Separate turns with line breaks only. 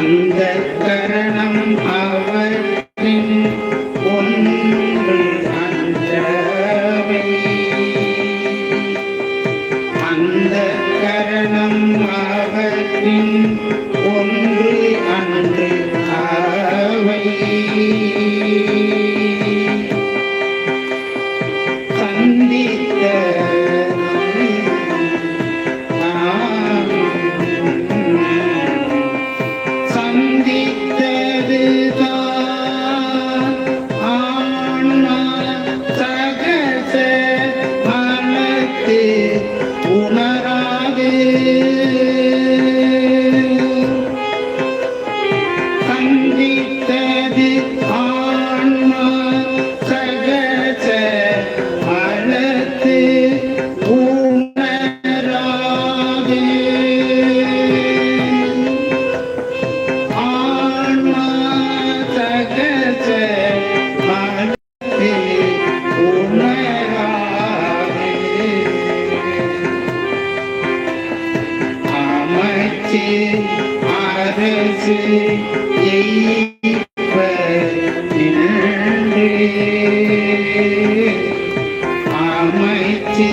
அந்த கரணம் ஆ உணராது. சந்தித்தது அரசு அரசு அமைச்சு